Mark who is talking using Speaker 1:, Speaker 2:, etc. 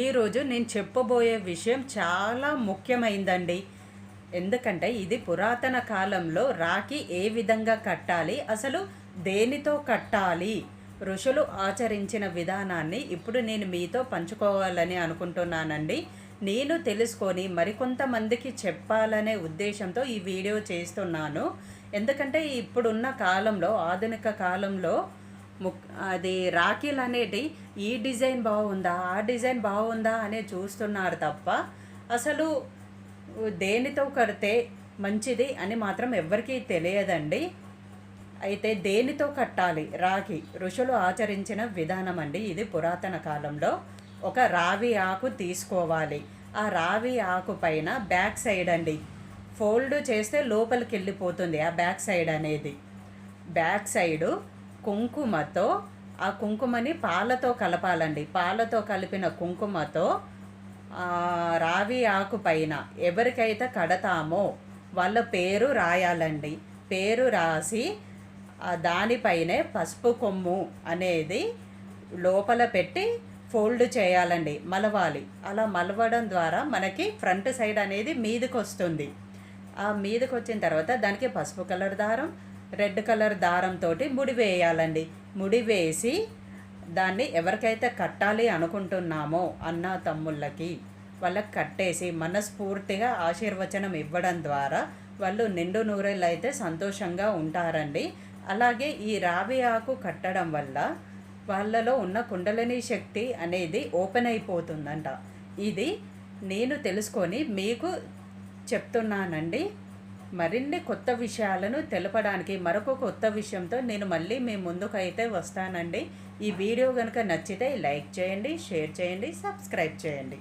Speaker 1: ఈరోజు నేను చెప్పబోయే విషయం చాలా ముఖ్యమైందండి. ఎందుకంటే ఇది పురాతన కాలంలో రాఖీ ఏ విధంగా కట్టాలి అసలు దేనితో కట్టాలి ఋషులు ఆచరించిన విధానాన్ని ఇప్పుడు నేను మీతో పంచుకోవాలని అనుకుంటున్నానండి. నేను తెలుసుకొని మరికొంతమందికి చెప్పాలనే ఉద్దేశంతో ఈ వీడియో చేస్తున్నాను. ఎందుకంటే ఇప్పుడున్న కాలంలో ఆధునిక కాలంలో ముక్ అది రాఖీలు అనేటి ఈ డిజైన్ బాగుందా ఆ డిజైన్ బాగుందా అనే చూస్తున్నారు తప్ప అసలు దేనితో కడితే మంచిది అని మాత్రం ఎవ్వరికీ తెలియదండి. అయితే దేనితో కట్టాలి? రాఖీ. ఋషులు ఆచరించిన విధానం అండి ఇది పురాతన కాలంలో. ఒక రావి ఆకు తీసుకోవాలి. ఆ రావి ఆకు పైన బ్యాక్ సైడ్ అండి. ఫోల్డ్ చేస్తే లోపలికి వెళ్ళిపోతుంది ఆ బ్యాక్ సైడ్ అనేది. బ్యాక్ సైడు కుంకుమతో ఆ కుంకుమని పాలతో కలపాలండి. పాలతో కలిపిన కుంకుమతో రావి ఆకు పైన ఎవరికైతే కడతామో వాళ్ళ పేరు రాయాలండి. పేరు రాసి దానిపైనే పసుపు కొమ్ము అనేది లోపల పెట్టి ఫోల్డ్ చేయాలండి. మలవాలి. అలా మలవడం ద్వారా మనకి ఫ్రంట్ సైడ్ అనేది మీదకి వస్తుంది ఆ మీదకి వచ్చిన తర్వాత దానికి పసుపు కలర్ దారం రెడ్ కలర్ దారంతో ముడి వేయాలండి. ముడి వేసి దాన్ని ఎవరికైతే కట్టాలి అనుకుంటున్నామో అన్న తమ్ముళ్ళకి వాళ్ళకి కట్టేసి మనస్ఫూర్తిగా ఆశీర్వచనం ఇవ్వడం ద్వారా వాళ్ళు నిండు నూరేళ్ళు అయితే సంతోషంగా ఉంటారండి. అలాగే ఈ రావి ఆకు కట్టడం వల్ల వాళ్ళలో ఉన్న కుండలిని శక్తి అనేది ఓపెన్ అయిపోతుందంట. ఇది నేను తెలుసుకొని మీకు చెప్తున్నానండి. మరిన్ని కొత్త విషయాలను తెలపడానికి మరొక కొత్త విషయంతో నేను మళ్ళీ మీ ముందుకు అయితే వస్తానండి. ఈ వీడియో కనుక నచ్చితే లైక్ చేయండి షేర్ చేయండి సబ్స్క్రైబ్ చేయండి.